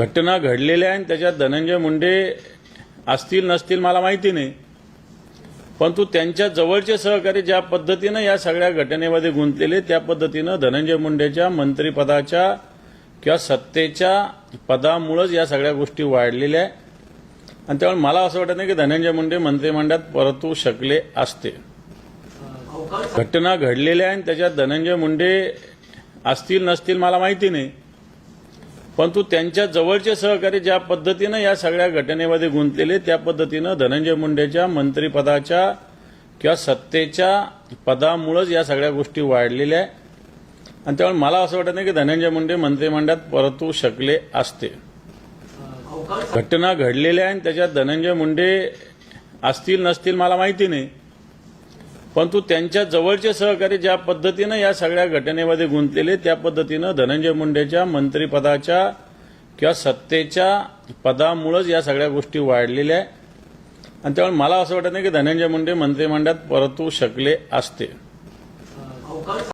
घटना घडलेल्या आहे आणि त्याच्यात धनंजय मुंडे असतील नसतील मला माहिती नाही. परंतु त्यांच्या जवळचे सहकारी ज्या पद्धतीनं या सगळ्या घटनेमध्ये गुंतलेले त्या पद्धतीनं धनंजय मुंडेच्या मंत्रिपदाच्या किंवा सत्तेच्या पदामुळंच या सगळ्या गोष्टी वाढलेल्या आहे. आणि त्यामुळे मला असं वाटत नाही की धनंजय मुंडे मंत्रिमंडळात परतू शकले असते. घटना घडलेल्या आहे आणि त्याच्यात धनंजय मुंडे असतील नसतील मला माहिती नाही. परंतु त्यांच्या जवळचे सहकारी ज्या पद्धतीनं या सगळ्या घटनेमध्ये गुंतलेले त्या पद्धतीनं धनंजय मुंडेच्या मंत्रिपदाच्या किंवा सत्तेच्या पदामुळंच या सगळ्या गोष्टी वाढलेल्या आहे आणि त्यामुळे मला असं वाटत नाही की धनंजय मुंडे मंत्रिमंडळात परतू शकले असते. घटना घडलेल्या आहे आणि त्याच्यात धनंजय मुंडे असतील नसतील मला माहिती नाही. परंतु त्यांच्या जवळचे सहकारी ज्या पद्धतीनं या सगळ्या घटनेमध्ये गुंतलेले त्या पद्धतीनं धनंजय मुंडेच्या मंत्रिपदाच्या किंवा सत्तेच्या पदामुळंच या सगळ्या गोष्टी वाढलेल्या आहे. आणि त्यामुळे मला असं वाटत नाही की धनंजय मुंडे मंत्रिमंडळात परतू शकले असते.